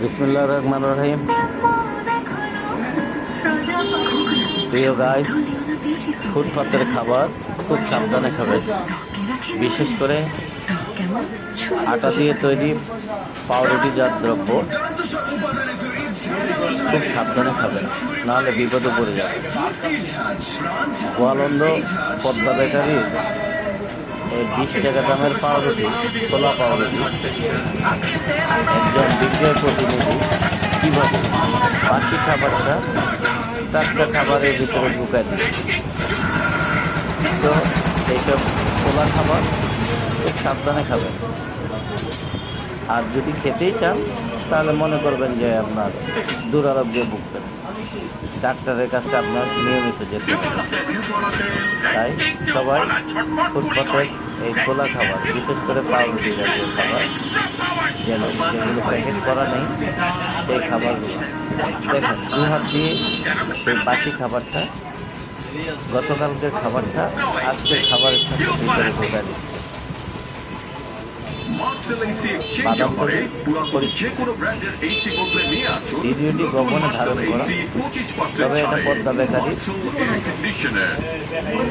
বিসমুল্লাহ রহমান রহিম প্রিয় গাইস ফুটপাতের খাবার খুব সাবধানে খাবেন বিশেষ করে আটা দিয়ে তৈরি পাউরুটি জাত দ্রব্য খুব সাবধানে খাবেন নাহলে বিপদে পড়ে যাবে। গোয়ালন্দ পদ্মা বেকারির এই বিশ টাকা দামের পাউরুটি খোলা পাউরুটি। একজন প্রতিনিধি কীভাবে? বাসি খাবারটা চারটা খাবারের ভিতরে ঢুকায় দিচ্ছে তো এইসব খোলা খাবার, খুব সাবধানে খাবেন। আর যদি খেতেই চান, তাহলে মনে করবেন যে আপনার দুরারোগ্যে ভুগবেন ডাক্তারের কাছে আপনার নিয়মিত যেতে তাই সবাই ফুটপাতের এই খোলা খাবার, বিশেষ করে পাউরুটি জাতীয় খাবার যেগুলো প্যাকেট করা নেই সেই খাবারগুলো। দেখেন দু হাত দিয়ে সেই বাসি খাবারটা গতকালকের খাবারটা আজকের খাবারের সাথে ভিতরে ঢোকা দিচ্ছে মার্সেলেন্সি এক্সচেঞ্জ বাদাম অফারে তৈরি পুরাতন করি। যে কোনো ব্র্যান্ডের এসি বদলে নিয়ে আসুন। ভিডিওটি গোপনে ধারণ করা। মার্সেল AC 25% তবে এটা Padma bakery Marcel air conditioner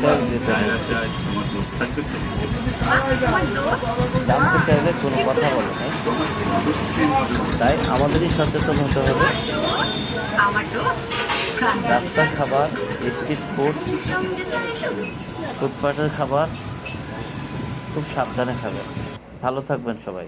sale দিতে হচ্ছে জানতে চাইলে কোনো কথা বলে নাই। তাই আমাদেরই সচেতন হতে হবে। রাস্তার খাবার স্ট্রিট ফুড ফুটপাথের খাবার খুব সাবধানে খাবেন। ভালো থাকবেন সবাই।